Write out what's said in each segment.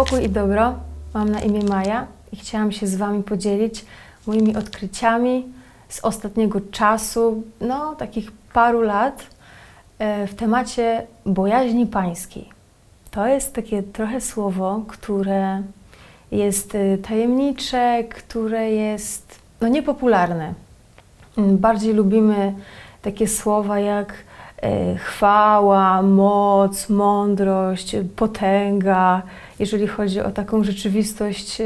Pokój i dobro. Mam na imię Maja i chciałam się z Wami podzielić moimi odkryciami z ostatniego czasu, no takich paru lat, e, w temacie bojaźni pańskiej. To jest takie trochę słowo, które jest e, tajemnicze, które jest no, niepopularne. Bardziej lubimy takie słowa jak chwała, moc, mądrość, potęga, jeżeli chodzi o taką rzeczywistość e,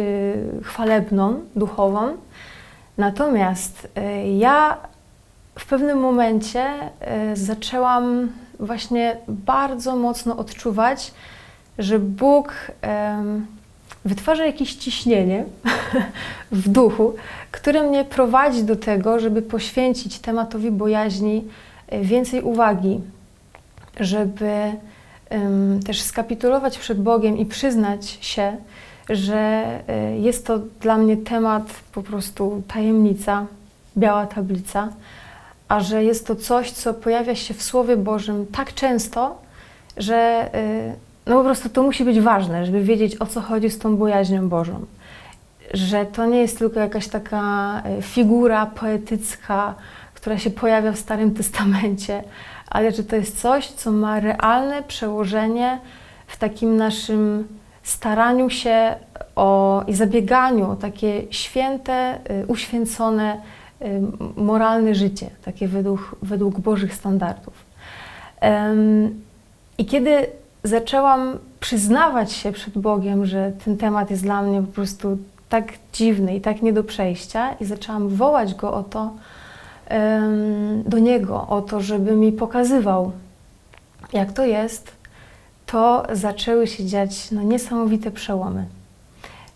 chwalebną, duchową. Natomiast e, ja w pewnym momencie e, zaczęłam właśnie bardzo mocno odczuwać, że Bóg wytwarza jakieś ciśnienie w duchu, które mnie prowadzi do tego, żeby poświęcić tematowi bojaźni e, więcej uwagi, żeby też skapitulować przed Bogiem i przyznać się, że e, jest to dla mnie temat po prostu tajemnica, biała tablica, a że jest to coś, co pojawia się w Słowie Bożym tak często, że e, no po prostu to musi być ważne, żeby wiedzieć o co chodzi z tą bojaźnią Bożą. Że to nie jest tylko jakaś taka e, figura poetycka, która się pojawia w Starym Testamencie, ale że to jest coś, co ma realne przełożenie w takim naszym staraniu się o, i zabieganiu o takie święte, y, uświęcone, y, moralne życie, takie według, według Bożych standardów. I kiedy zaczęłam przyznawać się przed Bogiem, że ten temat jest dla mnie po prostu tak dziwny i tak nie do przejścia, i zaczęłam wołać Go o to, do Niego, o to, żeby mi pokazywał, jak to jest, to zaczęły się dziać no, niesamowite przełomy.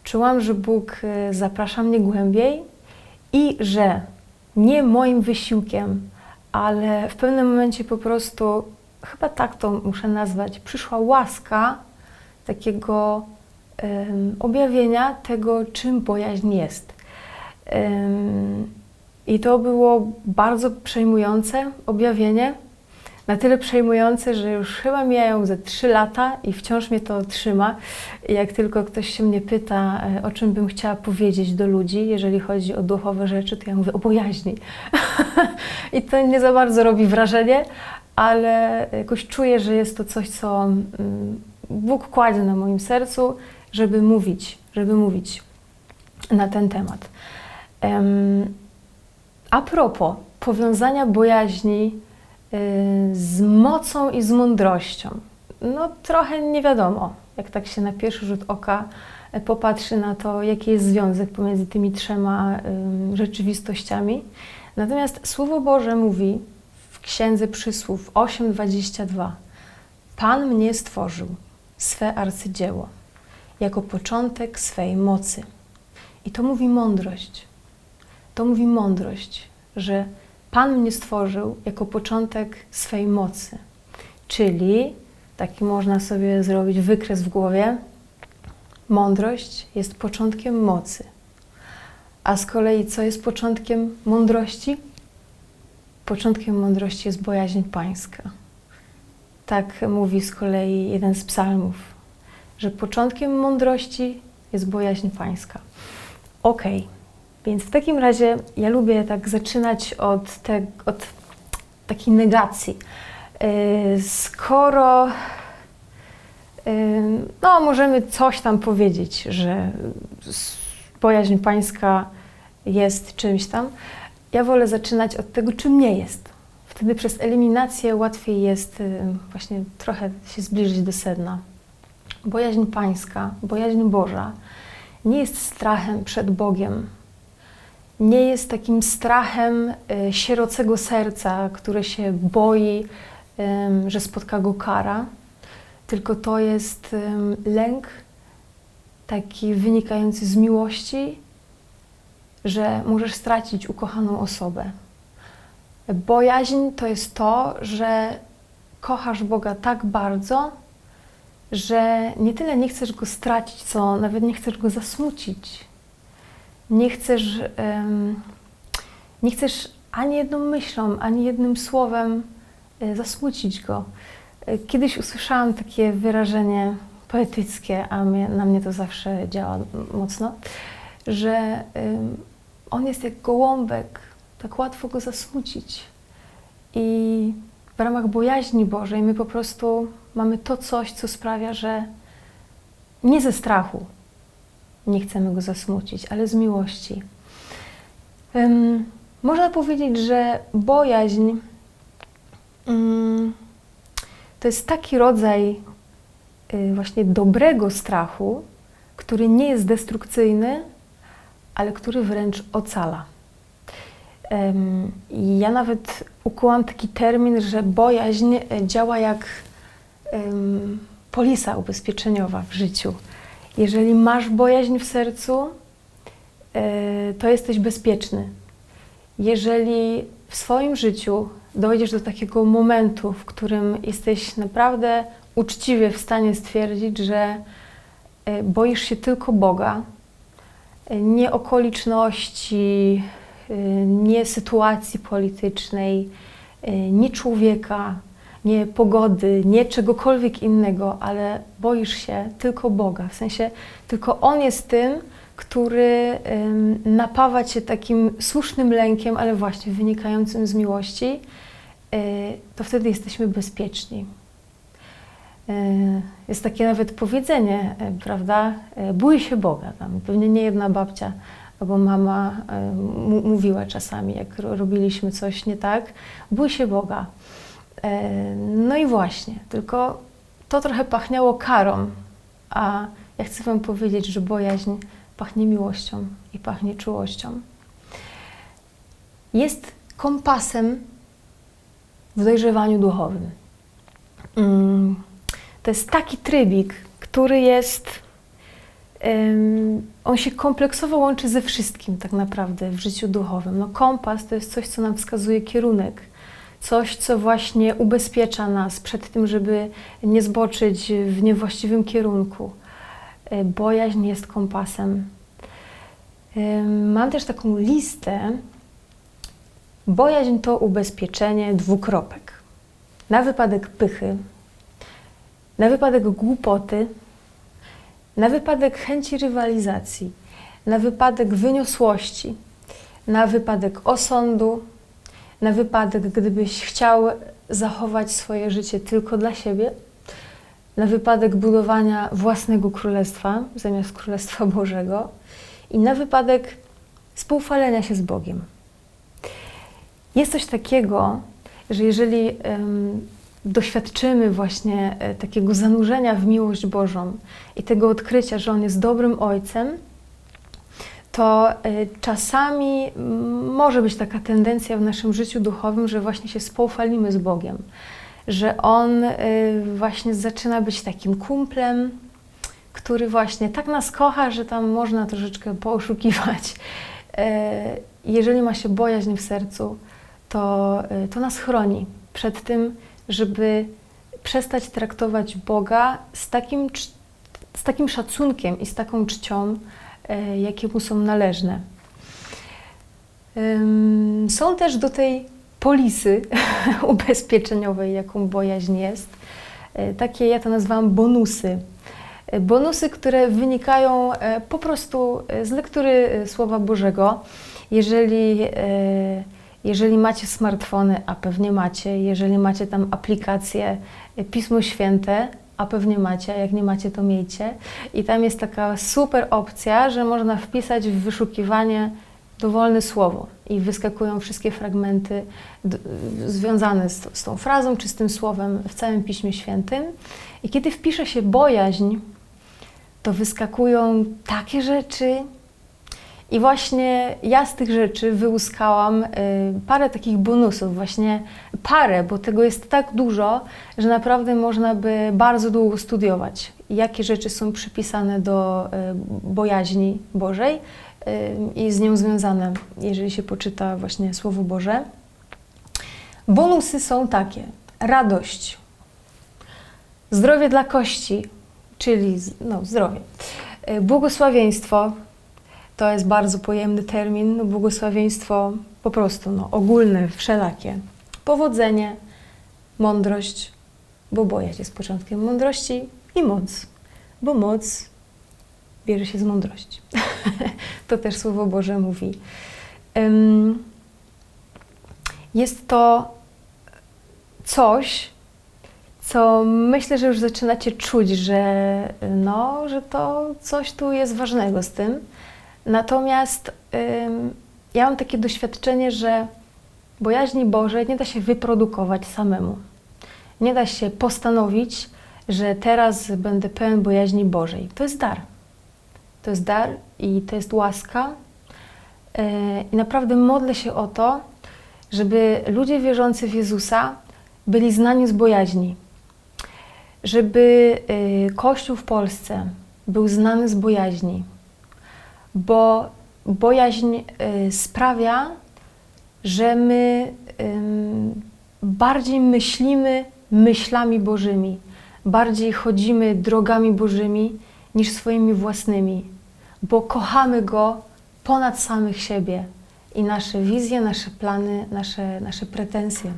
Czułam, że Bóg y, zaprasza mnie głębiej i że nie moim wysiłkiem, ale w pewnym momencie po prostu, chyba tak to muszę nazwać, przyszła łaska takiego em, objawienia tego, czym bojaźń jest. Em, I to było bardzo przejmujące objawienie na tyle przejmujące, że już chyba mijają ze trzy lata i wciąż mnie to trzyma. I jak tylko ktoś się mnie pyta, e, o czym bym chciała powiedzieć do ludzi, jeżeli chodzi o duchowe rzeczy, to ja mówię o bojaźni. I to nie za bardzo robi wrażenie, ale jakoś czuję, że jest to coś, co mm, Bóg kładzie na moim sercu, żeby mówić, żeby mówić na ten temat. Em, A propos powiązania bojaźni y, z mocą i z mądrością. No trochę nie wiadomo, jak tak się na pierwszy rzut oka e, popatrzy na to, jaki jest związek pomiędzy tymi trzema rzeczywistościami. Natomiast Słowo Boże mówi w Księdze Przysłów 8:22 Pan mnie stworzył, swe arcydzieło, jako początek swej mocy. I to mówi mądrość. To mówi mądrość, że Pan mnie stworzył jako początek swej mocy. Czyli taki można sobie zrobić wykres w głowie. Mądrość jest początkiem mocy. A z kolei co jest początkiem mądrości? Początkiem mądrości jest bojaźń pańska. Tak mówi z kolei jeden z psalmów, że początkiem mądrości jest bojaźń pańska. Okej, więc w takim razie ja lubię tak zaczynać od, te, od takiej negacji. Yy, skoro yy, no, możemy coś tam powiedzieć, że bojaźń pańska jest czymś tam, ja wolę zaczynać od tego, czym nie jest. Wtedy przez eliminację łatwiej jest yy, właśnie trochę się zbliżyć do sedna. Bojaźń pańska, bojaźń Boża nie jest strachem przed Bogiem, nie jest takim strachem y, sierocego serca, które się boi, że spotka go kara, tylko to jest lęk taki wynikający z miłości, że możesz stracić ukochaną osobę. Bojaźń to jest to, że kochasz Boga tak bardzo, że nie tyle nie chcesz go stracić, co nawet nie chcesz go zasmucić nie chcesz, nie chcesz ani jedną myślą, ani jednym słowem e, zasmucić go. E, Kiedyś usłyszałam takie wyrażenie, poetyckie, a mnie, na mnie to zawsze działa mocno, że on jest jak gołąbek, tak łatwo go zasmucić. I w ramach bojaźni Bożej my po prostu mamy to coś, co sprawia, że nie ze strachu nie chcemy go zasmucić, ale z miłości. Ym, można powiedzieć, że bojaźń ym, to jest taki rodzaj y, właśnie dobrego strachu, który nie jest destrukcyjny, ale który wręcz ocala. I ja nawet ukułam taki termin, że bojaźń e, działa jak em, polisa ubezpieczeniowa w życiu. Jeżeli masz bojaźń w sercu, e, to jesteś bezpieczny. Jeżeli w swoim życiu dojdziesz do takiego momentu, w którym jesteś naprawdę uczciwie w stanie stwierdzić, że e, boisz się tylko Boga, e, nie okoliczności, nie sytuacji politycznej, nie człowieka, nie pogody, nie czegokolwiek innego, ale boisz się tylko Boga. W sensie tylko On jest tym, który napawa cię takim słusznym lękiem, ale właśnie wynikającym z miłości, e, to wtedy jesteśmy bezpieczni. E, Jest takie nawet powiedzenie, e, prawda? Bój się Boga. Tam pewnie nie jedna babcia albo mama mówiła czasami, jak ro- robiliśmy coś nie tak, bój się Boga. E, No i właśnie, tylko to trochę pachniało karą, a ja chcę Wam powiedzieć, że bojaźń pachnie miłością i pachnie czułością. Jest kompasem w dojrzewaniu duchowym. Mm, To jest taki trybik, który jest. on się kompleksowo łączy ze wszystkim, tak naprawdę, w życiu duchowym. No, kompas to jest coś, co nam wskazuje kierunek, coś, co właśnie ubezpiecza nas przed tym, żeby nie zboczyć w niewłaściwym kierunku. E, Bojaźń jest kompasem. Em, Mam też taką listę. Bojaźń to ubezpieczenie dwukropek. Na wypadek pychy, na wypadek głupoty, na wypadek chęci rywalizacji, na wypadek wyniosłości, na wypadek osądu, na wypadek, gdybyś chciał zachować swoje życie tylko dla siebie, na wypadek budowania własnego królestwa zamiast królestwa Bożego i na wypadek współfalenia się z Bogiem. Jest coś takiego, że jeżeli em, doświadczymy właśnie e, takiego zanurzenia w miłość Bożą i tego odkrycia, że On jest dobrym Ojcem, to e, czasami może być taka tendencja w naszym życiu duchowym, że właśnie się spoufalimy z Bogiem, że On e, właśnie zaczyna być takim kumplem, który właśnie tak nas kocha, że tam można troszeczkę pooszukiwać. E, Jeżeli ma się bojaźń w sercu, to, to nas chroni przed tym, żeby przestać traktować Boga z takim, z takim szacunkiem i z taką czcią, jakie mu są należne. Są też do tej polisy ubezpieczeniowej, jaką bojaźń jest, e, takie, ja to nazwałam bonusy. E, Bonusy, które wynikają e, po prostu e, z lektury e, Słowa Bożego. Jeżeli, e, jeżeli macie smartfony, a pewnie macie, jeżeli macie tam aplikację e, Pismo Święte, a pewnie macie, jak nie macie, to miejcie. I tam jest taka super opcja, że można wpisać w wyszukiwanie dowolne słowo i wyskakują wszystkie fragmenty związane z, z tą frazą czy z tym słowem w całym Piśmie Świętym. I kiedy wpisze się bojaźń, to wyskakują takie rzeczy. I właśnie ja z tych rzeczy wyłuskałam y, parę takich bonusów, właśnie parę, bo tego jest tak dużo, że naprawdę można by bardzo długo studiować, jakie rzeczy są przypisane do y, bojaźni Bożej y, i z nią związane, jeżeli się poczyta właśnie Słowo Boże. Bonusy są takie: radość, zdrowie dla kości, czyli no, zdrowie, błogosławieństwo, to jest bardzo pojemny termin, no, błogosławieństwo po prostu no, ogólne, wszelakie, powodzenie, mądrość, bo bojaźń jest początkiem mądrości i moc. bo moc bierze się z mądrości. to też Słowo Boże mówi. Ym, jest to coś, co myślę, że już zaczynacie czuć, że, no, że to coś tu jest ważnego z tym. Natomiast ym, ja mam takie doświadczenie, że bojaźni Bożej nie da się wyprodukować samemu. Nie da się postanowić, że teraz będę pełen bojaźni Bożej. To jest dar. To jest dar i to jest łaska. Yy, I naprawdę modlę się o to, żeby ludzie wierzący w Jezusa byli znani z bojaźni. Żeby yy, Kościół w Polsce był znany z bojaźni. Bo bojaźń yy, sprawia, że my bardziej myślimy myślami Bożymi, bardziej chodzimy drogami Bożymi niż swoimi własnymi, bo kochamy Go ponad samych siebie i nasze wizje, nasze plany, nasze, nasze pretensje.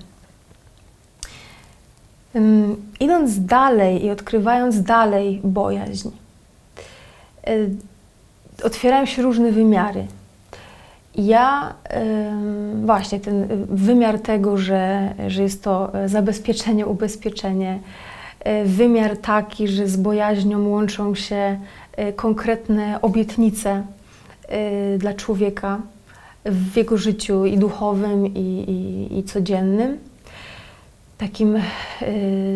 Idąc dalej i odkrywając dalej bojaźń, y, otwierają się różne wymiary. Ja właśnie ten wymiar tego, że, że jest to zabezpieczenie, ubezpieczenie, e, wymiar taki, że z bojaźnią łączą się e, konkretne obietnice e, dla człowieka w jego życiu i duchowym, i, i, i codziennym, takim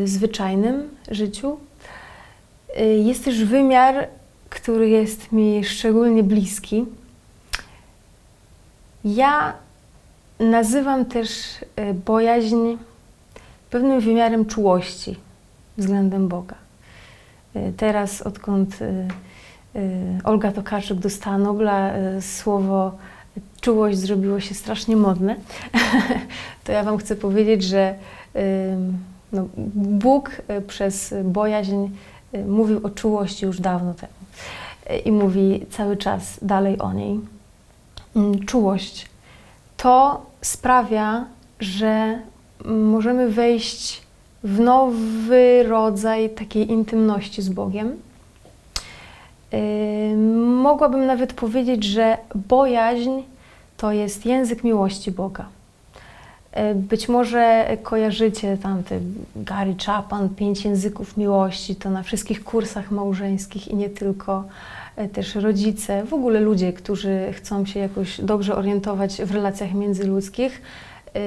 zwyczajnym życiu. Jest też wymiar, który jest mi szczególnie bliski. Ja nazywam też e, bojaźń pewnym wymiarem czułości względem Boga. E, teraz, odkąd e, Olga Tokarczuk dostała Nobla, słowo czułość zrobiło się strasznie modne, to ja Wam chcę powiedzieć, że no, Bóg przez bojaźń mówił o czułości już dawno temu i mówi cały czas dalej o niej. Mm, czułość, to sprawia, że możemy wejść w nowy rodzaj takiej intymności z Bogiem. Mogłabym nawet powiedzieć, że bojaźń to jest język miłości Boga. Y, być może kojarzycie tamte Gary Chapman, pięć języków miłości, to na wszystkich kursach małżeńskich i nie tylko E, też rodzice, w ogóle ludzie, którzy chcą się jakoś dobrze orientować w relacjach międzyludzkich. E,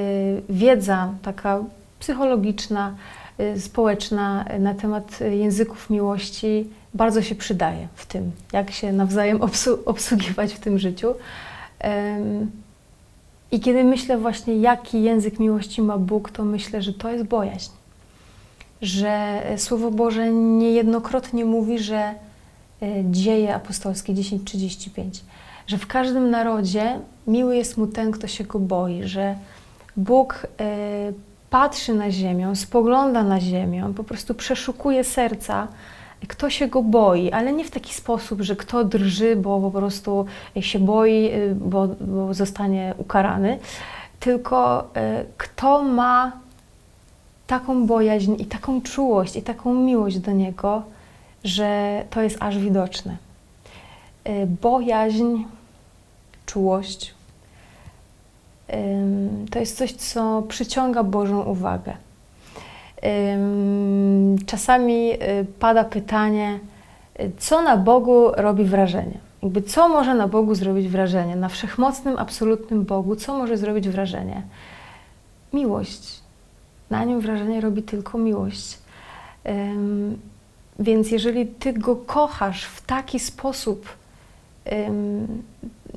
wiedza taka psychologiczna, e, społeczna na temat języków miłości bardzo się przydaje w tym, jak się nawzajem obsługiwać w tym życiu. I kiedy myślę właśnie, jaki język miłości ma Bóg, to myślę, że to jest bojaźń. Że Słowo Boże niejednokrotnie mówi, że E, dzieje apostolskie 10:35, że w każdym narodzie miły jest mu ten, kto się go boi, że Bóg e, patrzy na ziemię, spogląda na ziemię, po prostu przeszukuje serca, kto się go boi, ale nie w taki sposób, że kto drży, bo po prostu się boi, e, bo, bo zostanie ukarany, tylko kto ma taką bojaźń i taką czułość i taką miłość do niego, że to jest aż widoczne. Y, bojaźń, czułość to jest coś, co przyciąga Bożą uwagę. Czasami y, pada pytanie, co na Bogu robi wrażenie? Jakby co może na Bogu zrobić wrażenie? Na wszechmocnym, absolutnym Bogu, co może zrobić wrażenie? Miłość. Na nim wrażenie robi tylko miłość. Więc jeżeli ty go kochasz w taki sposób,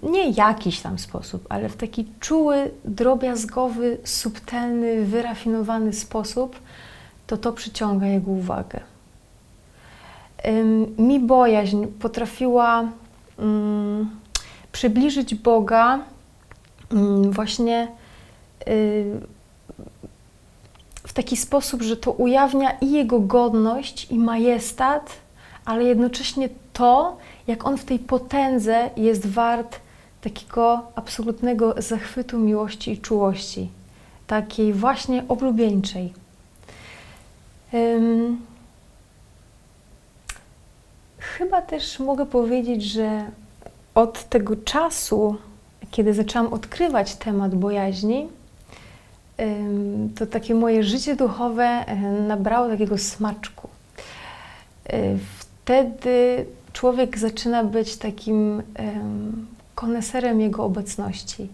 nie jakiś tam sposób, ale w taki czuły, drobiazgowy, subtelny, wyrafinowany sposób, to to przyciąga jego uwagę. Mi bojaźń potrafiła um, przybliżyć Boga um, właśnie y, w taki sposób, że to ujawnia i jego godność, i majestat, ale jednocześnie to, jak on w tej potędze jest wart takiego absolutnego zachwytu miłości i czułości, takiej właśnie oblubieńczej. Chyba też mogę powiedzieć, że od tego czasu, kiedy zaczęłam odkrywać temat bojaźni, to takie moje życie duchowe nabrało takiego smaczku. Wtedy człowiek zaczyna być takim em, koneserem Jego obecności.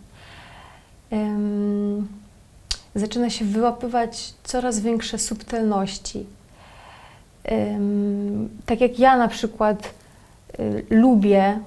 Zaczyna się wyłapywać coraz większe subtelności. Tak jak ja na przykład y, lubię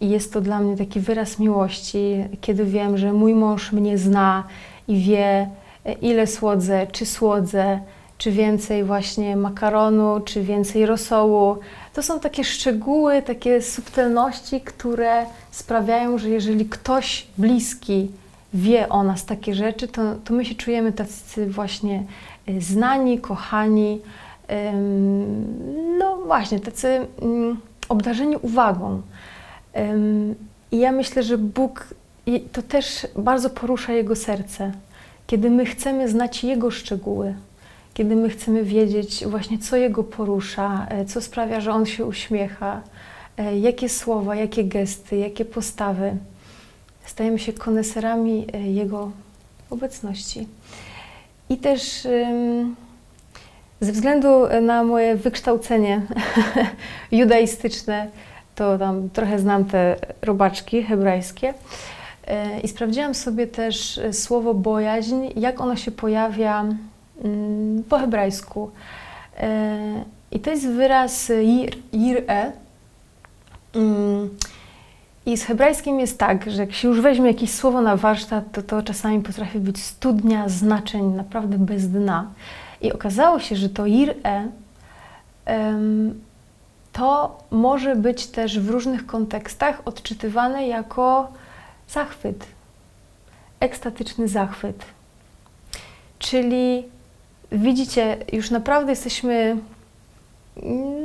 i jest to dla mnie taki wyraz miłości, kiedy wiem, że mój mąż mnie zna i wie, e, ile słodzę, czy słodzę, czy więcej właśnie makaronu, czy więcej rosołu. To są takie szczegóły, takie subtelności, które sprawiają, że jeżeli ktoś bliski wie o nas takie rzeczy, to, to my się czujemy tacy właśnie y, znani, kochani, no właśnie, tacy ym, obdarzeni uwagą. I ja myślę, że Bóg to też bardzo porusza Jego serce, kiedy my chcemy znać Jego szczegóły, kiedy my chcemy wiedzieć właśnie, co Jego porusza, e, co sprawia, że On się uśmiecha, e, jakie słowa, jakie gesty, jakie postawy. Stajemy się koneserami e, Jego obecności. I też ze względu na moje wykształcenie judaistyczne, to tam trochę znam te robaczki hebrajskie. E, I sprawdziłam sobie też e, słowo bojaźń, jak ono się pojawia mm, po hebrajsku. E, I to jest wyraz jir, jir'e. Mm, I z hebrajskim jest tak, że jak się już weźmie jakieś słowo na warsztat, to to czasami potrafi być studnia znaczeń naprawdę bez dna. I okazało się, że to jir'e em, to może być też w różnych kontekstach odczytywane jako zachwyt, ekstatyczny zachwyt. Czyli widzicie, już naprawdę jesteśmy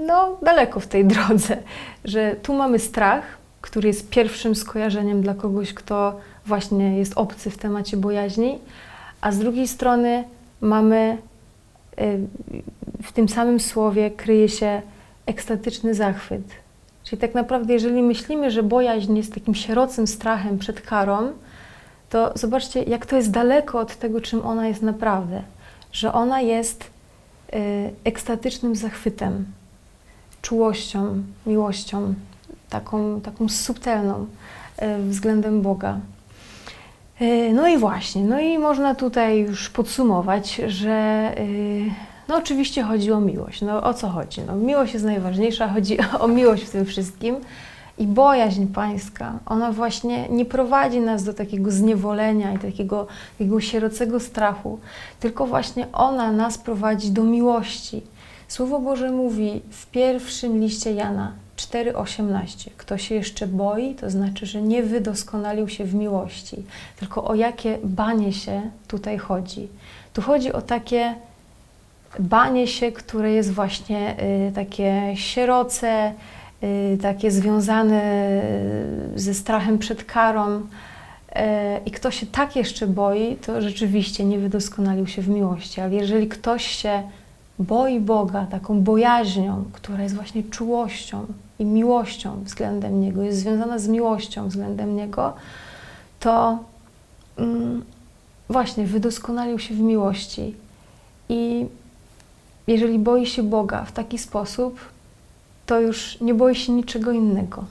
no, daleko w tej drodze, że tu mamy strach, który jest pierwszym skojarzeniem dla kogoś, kto właśnie jest obcy w temacie bojaźni, a z drugiej strony mamy y, w tym samym słowie kryje się ekstatyczny zachwyt. Czyli tak naprawdę, jeżeli myślimy, że bojaźń jest takim sierocym strachem przed karą, to zobaczcie, jak to jest daleko od tego, czym ona jest naprawdę. Że ona jest y, ekstatycznym zachwytem, czułością, miłością, taką, taką subtelną y, względem Boga. Y, no i właśnie, no i można tutaj już podsumować, że y, no oczywiście chodzi o miłość. No o co chodzi? No, miłość jest najważniejsza, chodzi o miłość w tym wszystkim. I bojaźń pańska, ona właśnie nie prowadzi nas do takiego zniewolenia i takiego, takiego sierocego strachu, tylko właśnie ona nas prowadzi do miłości. Słowo Boże mówi w pierwszym liście Jana 4,18. Kto się jeszcze boi, to znaczy, że nie wydoskonalił się w miłości. Tylko o jakie banie się tutaj chodzi? Tu chodzi o takie banie się, które jest właśnie y, takie sieroce, y, takie związane y, ze strachem przed karą. I kto się tak jeszcze boi, to rzeczywiście nie wydoskonalił się w miłości. Ale jeżeli ktoś się boi Boga taką bojaźnią, która jest właśnie czułością i miłością względem Niego, jest związana z miłością względem Niego, to mm, właśnie wydoskonalił się w miłości. I jeżeli boi się Boga w taki sposób, to już nie boi się niczego innego.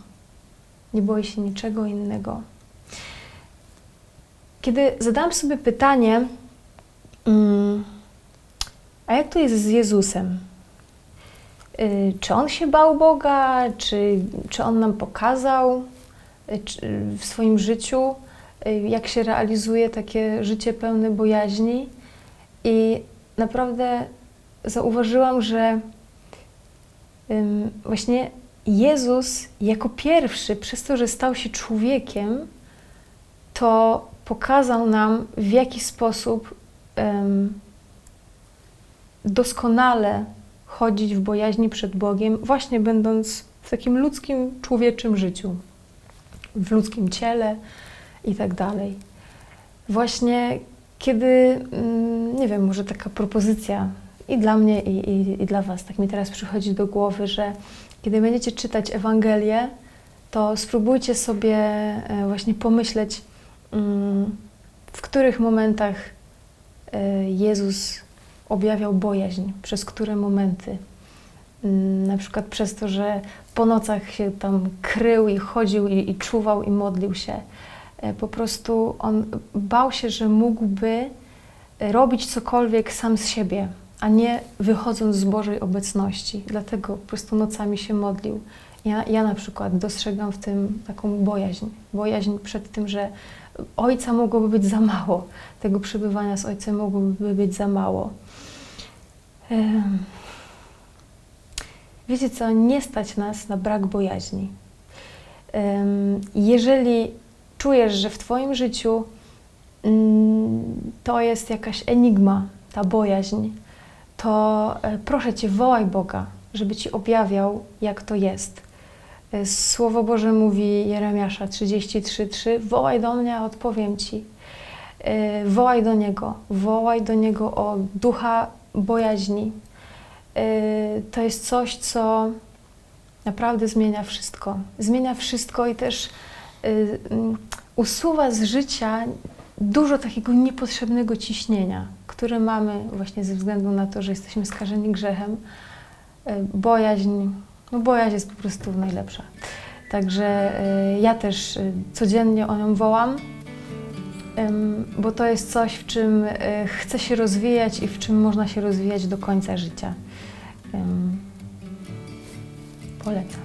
Nie boi się niczego innego. Kiedy zadałam sobie pytanie, mm, a jak to jest z Jezusem? Y, czy on się bał Boga? Czy, czy on nam pokazał y, w swoim życiu, y, jak się realizuje takie życie pełne bojaźni? I naprawdę zauważyłam, że właśnie Jezus jako pierwszy, przez to, że stał się człowiekiem, to pokazał nam, w jaki sposób doskonale chodzić w bojaźni przed Bogiem, właśnie będąc w takim ludzkim, człowieczym życiu, w ludzkim ciele i tak dalej. Właśnie kiedy, mm, nie wiem, może taka propozycja i dla mnie, i, i, i dla Was. Tak mi teraz przychodzi do głowy, że kiedy będziecie czytać Ewangelię, to spróbujcie sobie e, właśnie pomyśleć, mm, w których momentach e, Jezus objawiał bojaźń, przez które momenty. Mm, Na przykład przez to, że po nocach się tam krył i chodził i, i czuwał i modlił się. E, Po prostu on bał się, że mógłby e, robić cokolwiek sam z siebie, a nie wychodząc z Bożej obecności. Dlatego po prostu nocami się modlił. Ja, ja na przykład dostrzegam w tym taką bojaźń. Bojaźń przed tym, że ojca mogłoby być za mało. Tego przebywania z ojcem mogłoby być za mało. Wiecie co, nie stać nas na brak bojaźni. Jeżeli czujesz, że w Twoim życiu mm, to jest jakaś enigma, ta bojaźń, to e, proszę Cię, wołaj Boga, żeby Ci objawiał, jak to jest. E, Słowo Boże mówi Jeremiasza 33:3 Wołaj do mnie, a odpowiem Ci. E, Wołaj do Niego, wołaj do Niego o ducha bojaźni. Y, to jest coś, co naprawdę zmienia wszystko. Zmienia wszystko i też y, mm, usuwa z życia dużo takiego niepotrzebnego ciśnienia, które mamy właśnie ze względu na to, że jesteśmy skażeni grzechem. Y, Bojaźń, no bojaźń jest po prostu najlepsza. Także ja też codziennie o nią wołam, bo to jest coś, w czym y, chcę się rozwijać i w czym można się rozwijać do końca życia. Polecam.